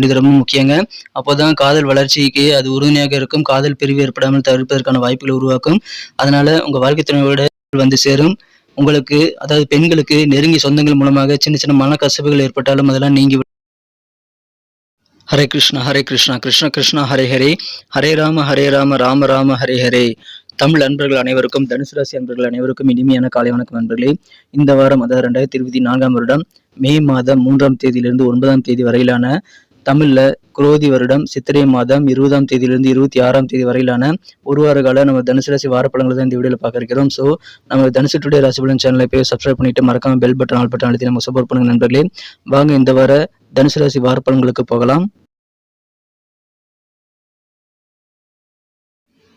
இது ரொம்ப முக்கியங்க. அப்போதான் காதல் வளர்ச்சிக்கு அது உறுதுணையாக இருக்கும். காதல் பிரிவு ஏற்படாமல் தவிர்ப்பதற்கான வாய்ப்புகளை உருவாக்கும். அதனால உங்க வாழ்க்கை துணையோட வந்து சேரும். உங்களுக்கு அதாவது பெண்களுக்கு நெருங்கிய சொந்தங்கள் மூலமாக சின்ன சின்ன மனக்கசப்புகள் ஏற்பட்டாலும் அதெல்லாம் நீங்கி ஹரே கிருஷ்ணா ஹரே கிருஷ்ணா கிருஷ்ண கிருஷ்ணா ஹரே ஹரே. ஹரே ராம ஹரே ராம ராம ராம ஹரே ஹரே. தமிழ் அன்பர்கள் அனைவருக்கும் தனுசு ராசி அன்பர்கள் அனைவருக்கும் இனிமையான காலை வணக்கம் அன்பர்களே இந்த வாரம் அதாவது ரெண்டாயிரத்தி இருபத்தி நான்காம் வருடம் மே மாதம் மூன்றாம் தேதியிலிருந்து ஒன்பதாம் தேதி வரையிலான தமிழ்ல குரோதி வருடம் சித்திரை மாதம் இருபதாம் தேதியிலிருந்து இருபத்தி ஆறாம் தேதி வரையிலான ஒரு வார கால நம்ம தனுசு ராசி வாரப்படங்களை தான் இந்த வீடியோல பார்க்க இருக்கிறோம். ஸோ நம்ம தனுசு டுடே ராசி பலன் சேனலை போய் சப்ஸ்கிரைப் பண்ணிட்டு மறக்காம பெல் பட்டன் ஆல் பட்டன் அழுத்தி நம்ம சப்போர்ட் பண்ணுங்க நண்பர்களே. வாங்க இந்த வார தனுசு ராசி வாரப்பலன்களுக்கு போகலாம்.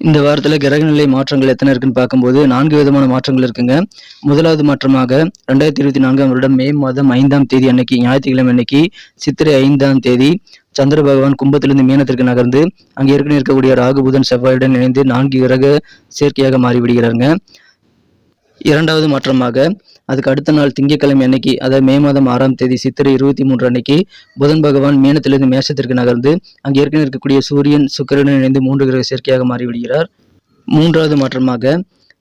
இந்த வாரத்தில் கிரகநிலை மாற்றங்கள் எத்தனை இருக்குன்னு பார்க்கும்போது நான்கு விதமான மாற்றங்கள் இருக்குங்க. முதலாவது மாற்றமாக ரெண்டாயிரத்தி இருபத்தி நான்காம் வருடம் மே மாதம் ஐந்தாம் தேதி அன்னைக்கு ஞாயிற்றுக்கிழமை அன்னைக்கு சித்திரை ஐந்தாம் தேதி சந்திர பகவான் கும்பத்திலிருந்து மீனத்திற்கு நகர்ந்து அங்கே ஏற்கனவே இருக்கக்கூடிய ராகு புதன் செவ்வாயுடன் இணைந்து நான்கு கிரக சேர்க்கையாக மாறிவிடுகிறாருங்க. இரண்டாவது மாற்றமாக அதுக்கு அடுத்த நாள் திங்கட்கிழமை அன்னைக்கு அதாவது மே மாதம் ஆறாம் தேதி சித்திரை இருபத்தி மூன்று அன்னைக்கு புதன் பகவான் மீனத்திலிருந்து மேஷத்திற்கு நகர்ந்து அங்கே ஏற்கனவே இருக்கக்கூடிய சூரியன் சுக்கிரனுடன் இணைந்து மூன்று கிரக சேர்க்கையாக மாறிவிடுகிறார். மூன்றாவது மாற்றமாக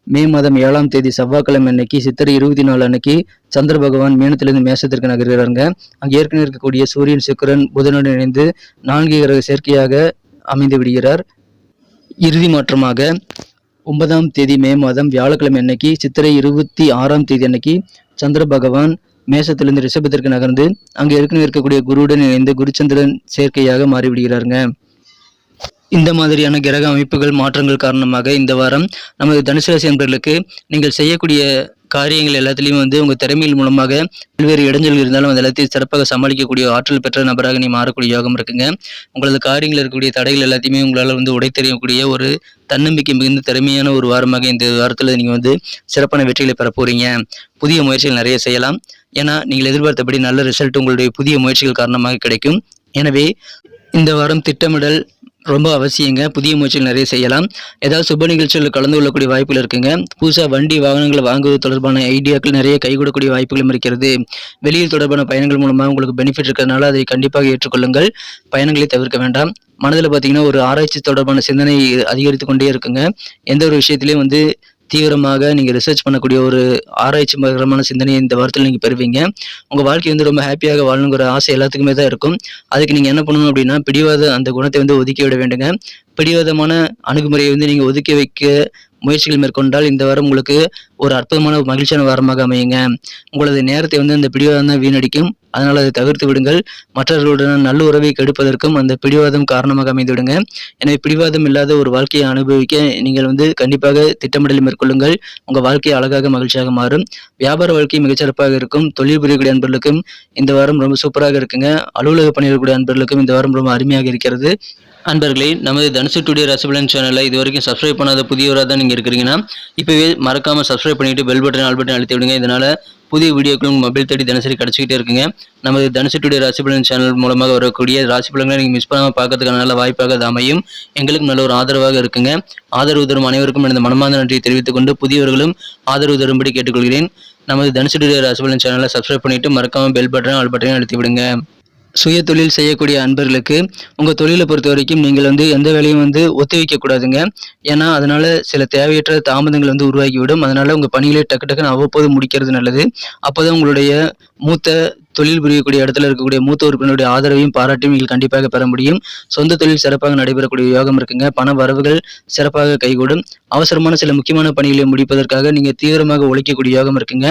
மே மாதம் ஏழாம் தேதி செவ்வாய்க்கிழமை அன்னைக்கு சித்திரை இருபத்தி நாலு அன்னைக்கு சந்திர பகவான் மீனத்திலிருந்து மேஷத்திற்கு நகர்கிறாருங்க. அங்கே ஏற்கனவே இருக்கக்கூடிய சூரியன் சுக்கிரன் புதனுடன் இணைந்து நான்கு கிரக சேர்க்கையாக அமைந்து விடுகிறார். இறுதி மாற்றமாக ஒன்பதாம் தேதி மே மாதம் வியாழக்கிழமை அன்னைக்கு சித்திரை இருபத்தி ஆறாம் தேதி அன்னைக்கு சந்திர பகவான் மேசத்திலிருந்து ரிஷபத்திற்கு நகர்ந்து அங்கே ஏற்கனவே இருக்கக்கூடிய குருவுடன் இணைந்து குருச்சந்திரன் சேர்க்கையாக மாறிவிடுகிறாருங்க. இந்த மாதிரியான கிரக அமைப்புகள் மாற்றங்கள் காரணமாக இந்த வாரம் நமது தனுசு ராசி அன்பர்களுக்கு நீங்கள் செய்யக்கூடிய காரியங்கள் எல்லாத்துலேயும் வந்து உங்கள் திறமையின் மூலமாக பல்வேறு இடைஞ்சல்கள் இருந்தாலும் அது எல்லாத்தையும் சிறப்பாக சமாளிக்கக்கூடிய ஆற்றல் பெற்ற நபராக நீ மாறக்கூடிய யோகம் இருக்குங்க. உங்களது காரியங்கள் இருக்கக்கூடிய தடைகள் எல்லாத்தையுமே உங்களால் வந்து உடைத்தெறியக்கூடிய ஒரு தன்னம்பிக்கை மிகுந்த திறமையான ஒரு வாரமாக இந்த வாரத்தில் நீங்கள் வந்து சிறப்பான வெற்றிகளை பெற போகிறீங்க புதிய முயற்சிகள் நிறைய செய்யலாம். ஏன்னா நீங்கள் எதிர்பார்த்தபடி நல்ல ரிசல்ட் உங்களுடைய புதிய முயற்சிகள் காரணமாக கிடைக்கும். எனவே இந்த வாரம் திட்டமிடல் ரொம்ப அவசியங்க. புதிய முயற்சிகள் நிறைய செய்யலாம். ஏதாவது சுப நிகழ்ச்சிகளில் கலந்து கொள்ளக்கூடிய வாய்ப்புகள் இருக்குங்க. புதுசாக வண்டி வாகனங்களை வாங்குவது தொடர்பான ஐடியாக்கள் நிறைய கைகூடக்கூடிய வாய்ப்புகளும் இருக்கிறது. வெளியில் தொடர்பான பயணங்கள் மூலமாக உங்களுக்கு பெனிஃபிட் இருக்கிறதுனால அதை கண்டிப்பாக ஏற்றுக்கொள்ளுங்கள். பயணங்களை தவிர்க்க வேண்டாம். மனதில் பார்த்தீங்கன்னா ஒரு ஆராய்ச்சி தொடர்பான சிந்தனை அதிகரித்து கொண்டே இருக்குங்க. எந்த ஒரு விஷயத்திலையும் வந்து தீவிரமாக நீங்கள் ரிசர்ச் பண்ணக்கூடிய ஒரு ஆராய்ச்சி மகரமான சிந்தனையை இந்த வாரத்தில் நீங்கள் பெறுவீங்க. உங்கள் வாழ்க்கை வந்து ரொம்ப ஹாப்பியாக வாழணுங்கிற ஆசை எல்லாத்துக்குமே தான் இருக்கும். அதுக்கு நீங்கள் என்ன பண்ணணும் அப்படின்னா பிடிவாத அந்த குணத்தை வந்து ஒதுக்கி விட வேண்டுங்க. பிடிவாதமான அணுகுமுறையை வந்து நீங்கள் ஒதுக்கி வைக்க முயற்சிகள் மேற்கொண்டால் இந்த வாரம் உங்களுக்கு ஒரு அற்புதமான மகிழ்ச்சியான வாரமாக அமையுங்க. உங்களது நேரத்தை வந்து அந்த பிடிவாதம் தான் வீணடிக்கும். அதனால் அதை தவிர்த்து விடுங்கள். மற்றவர்களுடன் நல்ல உறவை கெடுப்பதற்கும் அந்த பிடிவாதம் காரணமாக அமைந்து விடுங்க எனவே பிடிவாதம் இல்லாத ஒரு வாழ்க்கையை அனுபவிக்க நீங்கள் வந்து கண்டிப்பாக திட்டமிடல் மேற்கொள்ளுங்கள். உங்கள் வாழ்க்கை அழகாக மகிழ்ச்சியாக மாறும். வியாபார வாழ்க்கை மிகச்சிறப்பாக இருக்கும். தொழில் புரியக்கூடிய அன்பர்களுக்கும் இந்த வாரம் ரொம்ப சூப்பராக இருக்குங்க. அலுவலக பணியக்கூடிய அன்பர்களுக்கும் இந்த வாரம் ரொம்ப அருமையாக இருக்கிறது. அன்பர்களே நமது தனுசு டுடே ரசபலன் சேனலை இது வரைக்கும் சப்ஸ்கிரைப் பண்ணாத புதியவராக தான் நீங்கள் இருக்கிறீங்கன்னா இப்போவே மறக்காமல் சப்ஸ்கிரைப் பண்ணிவிட்டு பெல் பட்டன் ஆல் பட்டன் அழுத்தி விடுங்க. இதனால் புதிய வீடியோக்களும் மொபைல் தேடி தினசரி கிடச்சிக்கிட்டே இருக்குங்க. நமது தனுசு டுடே ராசிபலன் சேனல் மூலமாக வரக்கூடிய ராசிபலன்களை நீங்கள் மிஸ் பண்ணாமல் பார்க்கறதுக்கான நல்ல வாய்ப்பாக அது அமையும். எங்களுக்கு நல்ல ஒரு ஆதரவாக இருக்குங்க. ஆதரவு தரும் அனைவருக்கும் எனது மனமார்ந்த நன்றியை தெரிவித்துக் கொண்டு புதியவர்களும் ஆதரவு தரும்படி கேட்டுக்கொள்கிறேன். நமது தனுசு டுடே ராசிபலன் சேனலை சப்ஸ்கிரைப் பண்ணிவிட்டு மறக்காமல் பெல் பட்டன் ஆல் பட்டனையும் அழுத்தி விடுங்க. சுய தொழில் செய்யக்கூடிய அன்பர்களுக்கு உங்கள் தொழிலை பொறுத்த வரைக்கும் நீங்கள் வந்து எந்த வேலையும் வந்து ஒத்தி வைக்கக்கூடாதுங்க ஏன்னா அதனால் சில தேவையற்ற தாமதங்கள் வந்து உருவாகிவிடும். அதனால் உங்கள் பணிகளை டக்கு டக்குன்னு அவ்வப்போது முடிக்கிறது நல்லது. அப்போ தான் உங்களுடைய மூத்த தொழில் புரியக்கூடிய இடத்துல இருக்கக்கூடிய மூத்த உறுப்பினருடைய ஆதரவையும் பாராட்டையும் நீங்கள் கண்டிப்பாக பெற முடியும். சொந்த தொழில் சிறப்பாக நடைபெறக்கூடிய யோகம் இருக்குங்க. பண வரவுகள் சிறப்பாக கைகூடும். அவசரமான சில முக்கியமான பணிகளை முடிப்பதற்காக நீங்க தீவிரமாக உழைக்கக்கூடிய யோகம் இருக்குங்க.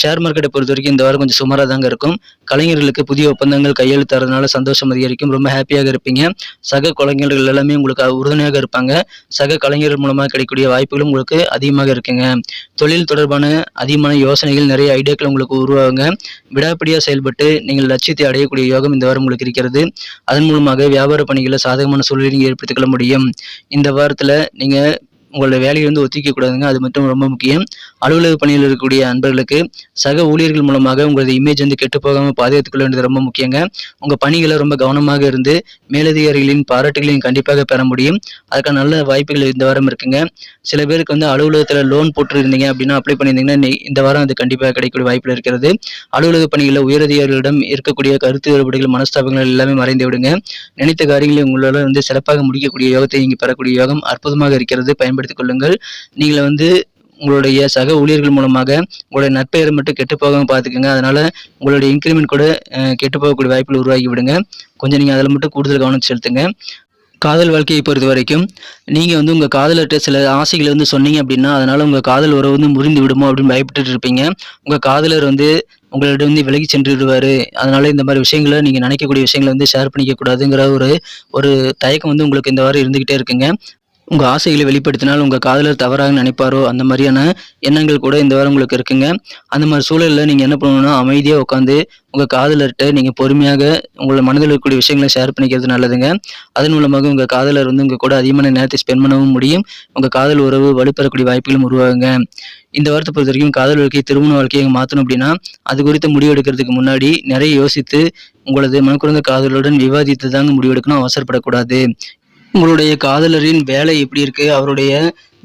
ஷேர் மார்க்கெட்டை பொறுத்த வரைக்கும் இந்த வாரம் கொஞ்சம் சுமாராக தாங்க இருக்கும். கலைஞர்களுக்கு புதிய ஒப்பந்தங்கள் கையெழுத்தாறதுனால சந்தோஷம் அதிகரிக்கும். ரொம்ப ஹாப்பியாக இருப்பீங்க. சக கலைஞர்கள் எல்லாமே உங்களுக்கு உறுதுணையாக இருப்பாங்க. சக கலைஞர்கள் மூலமாக கிடைக்கக்கூடிய வாய்ப்புகளும் உங்களுக்கு அதிகமாக இருக்குங்க. தொழில் தொடர்பான அதிகமான யோசனைகள் நிறைய ஐடியாக்கள் உங்களுக்கு உருவாகுங்க. விடாப்பிடியாக செயல்பட்டு நீங்கள் லட்சியத்தை அடையக்கூடிய யோகம் இந்த வாரம் உங்களுக்கு இருக்கிறது. அதன் மூலமாக வியாபார பணிகளில் சாதகமான சூழ்நிலை ஏற்படுத்திக் கொள்ள முடியும். இந்த வாரத்தில் நீங்கள் உங்களோட வேலையை வந்து ஒத்திக்க கூடாதுங்க அது மட்டும் ரொம்ப முக்கியம். அலுவலக பணியில் இருக்கக்கூடிய அன்பர்களுக்கு சக ஊழியர்கள் மூலமாக உங்களது இமேஜ் வந்து கெட்டு போகாமல் பாதுகாத்துக் கொள்ள வேண்டியது ரொம்ப முக்கியங்க. உங்கள் பணிகளை ரொம்ப கவனமாக இருந்து மேலதிகாரிகளின் பாராட்டுகளையும் கண்டிப்பாக பெற முடியும். அதுக்கான நல்ல வாய்ப்புகள் இந்த வாரம் இருக்குங்க. சில பேருக்கு வந்து அலுவலகத்தில் லோன் போட்டுருந்தீங்க அப்படின்னா அப்ளை பண்ணியிருந்தீங்கன்னா இந்த வாரம் அது கண்டிப்பாக கிடைக்கக்கூடிய வாய்ப்பில் இருக்கிறது. அலுவலக பணிகளில் உயரதிகாரிகளிடம் இருக்கக்கூடிய கருத்து வேறுபாடுகள் மனஸ்தாபங்கள் எல்லாமே மறைந்து விடுங்க. நினைத்த காரியங்களை உங்களால் வந்து சிறப்பாக முடிக்கக்கூடிய யோகத்தை இங்கே பெறக்கூடிய யோகம் அற்புதமாக இருக்கிறது. பயன்படுத்திக் கொள்ளுங்கள். நீங்கள் வந்து உங்களுடைய சக ஊழியர்கள் மூலமாக உங்களுடைய நற்பெயரை மட்டும் கெட்டு போகாமல் பார்த்துக்கோங்க. அதனால் உங்களுடைய இன்க்ரிமெண்ட் கூட கெட்டு போகக்கூடிய வாய்ப்புகள் உருவாக்கி விடுங்க கொஞ்சம் நீங்கள் அதில் மட்டும் கூடுதல் கவனம் செலுத்துங்க. காதல் வாழ்க்கையை பொறுத்த வரைக்கும் நீங்கள் வந்து உங்கள் காதலர்கிட்ட சில ஆசைகளை வந்து சொன்னீங்க அப்படின்னா அதனால் உங்கள் காதல் உறவு வந்து முறிந்து விடுமோ அப்படின்னு பயப்பட்டு இருப்பீங்க. உங்கள் காதலர் வந்து உங்களிடம் வந்து விலகி சென்று விடுவார் அதனால் இந்த மாதிரி விஷயங்களை நீங்கள் நினைக்கக்கூடிய விஷயங்களை வந்து ஷேர் பண்ணிக்கக்கூடாதுங்கிற ஒரு ஒரு தயக்கம் வந்து உங்களுக்கு இந்த வாரம் இருந்துக்கிட்டே இருக்குங்க. உங்கள் ஆசைகளை வெளிப்படுத்தினால் உங்கள் காதலர் தவறாக நினைப்பாரோ அந்த மாதிரியான எண்ணங்கள் கூட இந்த வாரம் உங்களுக்கு இருக்குங்க. அந்த மாதிரி சூழலில் நீங்கள் என்ன பண்ணணும்னா அமைதியாக உட்காந்து உங்கள் காதலர்கிட்ட நீங்கள் பொறுமையாக உங்களை மனதில் இருக்கக்கூடிய விஷயங்களை ஷேர் பண்ணிக்கிறது நல்லதுங்க. அதன் மூலமாக உங்கள் காதலர் வந்து உங்கள் கூட அதிகமான நேரத்தை ஸ்பெண்ட் பண்ணவும் முடியும். உங்கள் காதல் உறவு வலுப்பெறக்கூடிய வாய்ப்புகளும் உருவாகுங்க. இந்த வாரத்தை பொறுத்த வரைக்கும் காதல் வாழ்க்கையை திருமண வாழ்க்கையை மாற்றணும் அப்படின்னா அது குறித்து முடிவெடுக்கிறதுக்கு முன்னாடி நிறைய யோசித்து உங்களது மனக்குறந்த காதலுடன் விவாதித்து தாங்க முடிவெடுக்கணும் அவசரப்படக்கூடாது. உங்களுடைய காதலரின் வேலை எப்படி இருக்கு? அவருடைய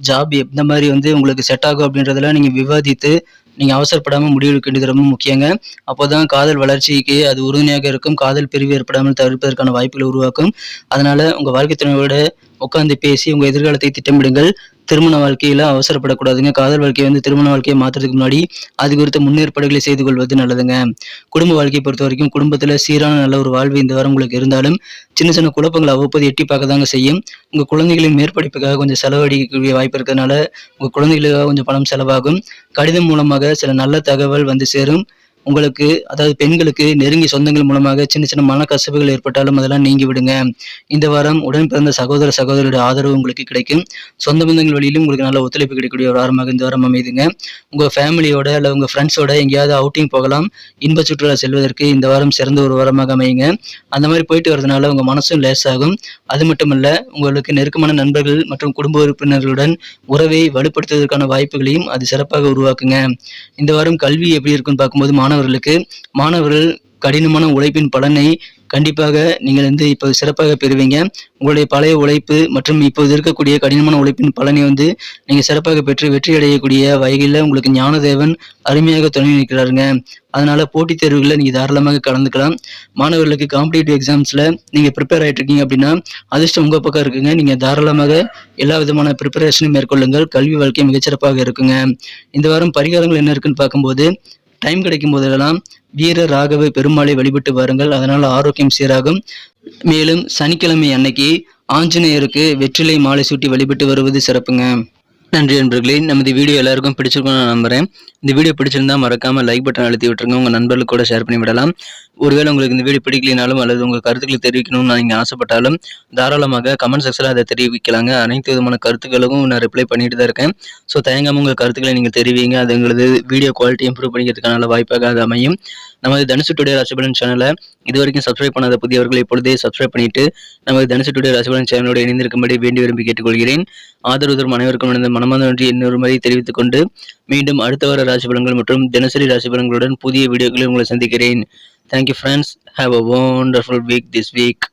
ஜாப் எந்த மாதிரி வந்து உங்களுக்கு செட் ஆகும் அப்படின்றதெல்லாம் நீங்க விவாதித்து நீங்க அவசரப்படாமல் முடிவெடுக்க வேண்டியது ரொம்ப முக்கியங்க. அப்போதான் காதல் வளர்ச்சிக்கு அது உறுதுணையாக இருக்கும். காதல் பிரிவு ஏற்படாமல் தவிர்ப்பதற்கான வாய்ப்புகளை உருவாக்கும். அதனால உங்க வாழ்க்கை துணையோட உட்காந்து பேசி உங்க எதிர்காலத்தை திட்டமிடுங்கள். திருமண வாழ்க்கையில அவசரப்படக்கூடாதுங்க. காதல் வாழ்க்கையை வந்து திருமண வாழ்க்கையை மாற்றுறதுக்கு முன்னாடி அது குறித்த முன்னேற்பாடுகளை செய்து கொள்வது நல்லதுங்க. குடும்ப வாழ்க்கையை பொறுத்த வரைக்கும் குடும்பத்துல சீரான நல்ல ஒரு வாழ்வு இந்த வாரம் உங்களுக்கு இருந்தாலும் சின்ன சின்ன குழப்பங்களை அவ்வப்போது எட்டி பார்க்க தாங்க செய்யும். உங்க குழந்தைகளின் மேற்படிப்புக்காக கொஞ்சம் செலவழிக்கக்கூடிய வாய்ப்பு இருக்கிறதுனால உங்க குழந்தைகளுக்காக கொஞ்சம் பணம் செலவாகும். கடிதம் மூலமாக சில நல்ல தகவல் வந்து சேரும். உங்களுக்கு அதாவது பெண்களுக்கு நெருங்கிய சொந்தங்கள் மூலமாக சின்ன சின்ன மனக்கசப்புகள் ஏற்பட்டாலும் அதெல்லாம் நீங்கி விடுங்க. இந்த வாரம் உடன் பிறந்த சகோதர சகோதரியோட ஆதரவு உங்களுக்கு கிடைக்கும். சொந்த பந்தங்கள் வழியிலும் உங்களுக்கு நல்ல ஒத்துழைப்பு கிடைக்கக்கூடிய ஒரு வாரமாக இந்த வாரம் அமைதுங்க. உங்க ஃபேமிலியோட அல்ல உங்க ஃப்ரெண்ட்ஸோட எங்கேயாவது அவுட்டிங் போகலாம். இன்ப சுற்றுலா செல்வதற்கு இந்த வாரம் சிறந்த ஒரு வாரமாக அமையுங்க. அந்த மாதிரி போயிட்டு வரதுனால உங்க மனசும் லேசாகும் அது மட்டுமல்ல உங்களுக்கு நெருக்கமான நண்பர்கள் மற்றும் குடும்ப உறுப்பினர்களுடன் உறவை வலுப்படுத்துவதற்கான வாய்ப்புகளையும் அது சிறப்பாக உருவாக்குங்க. இந்த வாரம் கல்வி எப்படி இருக்குன்னு பார்க்கும்போது மாணவர்களுக்கு மாணவர்கள் கடினமான உழைப்பின் பலனை கண்டிப்பாக நீங்கள் வந்து இப்போ சிறப்பாக பெறுவீங்க. உங்களுடைய பழைய உழைப்பு மற்றும் இப்போது இருக்கக்கூடிய கடினமான உழைப்பின் பலனை வந்து நீங்கள் சிறப்பாக பெற்று வெற்றி அடையக்கூடிய வகையில் உங்களுக்கு ஞானதேவன் அருமையாக துணை நிற்கிறாருங்க. அதனால போட்டித் தேர்வுகளில் நீங்கள் தாராளமாக கலந்துக்கலாம். மாணவர்களுக்கு காம்படிட்டிவ் எக்ஸாம்ஸில் நீங்கள் ப்ரிப்பேர் ஆகிட்டு இருக்கீங்க அப்படின்னா அதிர்ஷ்டம் உங்கள் பக்கம் இருக்குங்க. நீங்கள் தாராளமாக எல்லா விதமான ப்ரிப்பரேஷனும் மேற்கொள்ளுங்கள். கல்வி வாழ்க்கை மிகச்சிறப்பாக இருக்குங்க. இந்த வாரம் பரிகாரங்கள் என்ன இருக்குன்னு பார்க்கும்போது டைம் கிடைக்கும் போதெல்லாம் வீர ராகவ பெருமாளை வழிபட்டு வாருங்கள். அதனால் ஆரோக்கியம் சீராகும். மேலும் சனிக்கிழமை அன்னைக்கு ஆஞ்சநேயருக்கு வெற்றிலை மாலை சூட்டி வழிபட்டு வருவது சிறப்புங்க. நன்றி நண்பர்களே நமது வீடியோ எல்லாருக்கும் பிடிச்சிருக்கும்னு நான் நம்புறேன். இந்த வீடியோ பிடிச்சிருந்தா மறக்காம லைக் பட்டன் அழுத்தி விட்டுருங்க. உங்க நண்பர்களுக்கு கூட ஷேர் பண்ணி விடலாம். ஒருவேளை உங்களுக்கு இந்த வீடியோ பிடிக்கலினாலும் அல்லது உங்க கருத்துக்களை தெரிவிக்கணும்னு நீங்க ஆசைப்பட்டாலும் தாராளமாக கமெண்ட் செக்ஷனில் அதை தெரிவிக்கலாங்க. அனைத்து விதமான கருத்துக்களுக்கும் நான் ரிப்ளை பண்ணிட்டு தான் இருக்கேன். ஸோ தயங்காம உங்க கருத்துக்களை நீங்க தெரிவிங்க. அது எங்களது வீடியோ குவாலிட்டி இம்ப்ரூவ் பண்ணிக்கிறதுக்கான வாய்ப்பாக அது அமையும். நமது தனுசு டுடே ராசிபலன் சேனலை இது வரைக்கும் சப்ஸ்கிரைப் பண்ணாத புதியவர்கள் இப்பொழுதே சப்ஸ்கிரைப் பண்ணிட்டு நமது தனுசு டுடே ராசிபலன் சேனலோடு இணைந்திருக்கும்படி வேண்டி விரும்பி கேட்டுக்கொள்கிறேன். ஆதரவு தரும் அனைவருக்கும் எனது மனமார்ந்த நன்றி இன்னொரு முறை தெரிவித்துக் கொண்டு மீண்டும் அடுத்த வார ராசிபலன்கள் மற்றும் தினசரி ராசிபலன்களுடன் புதிய வீடியோக்களில் உங்களை சந்திக்கிறேன். Thank you friends have a wonderful week this week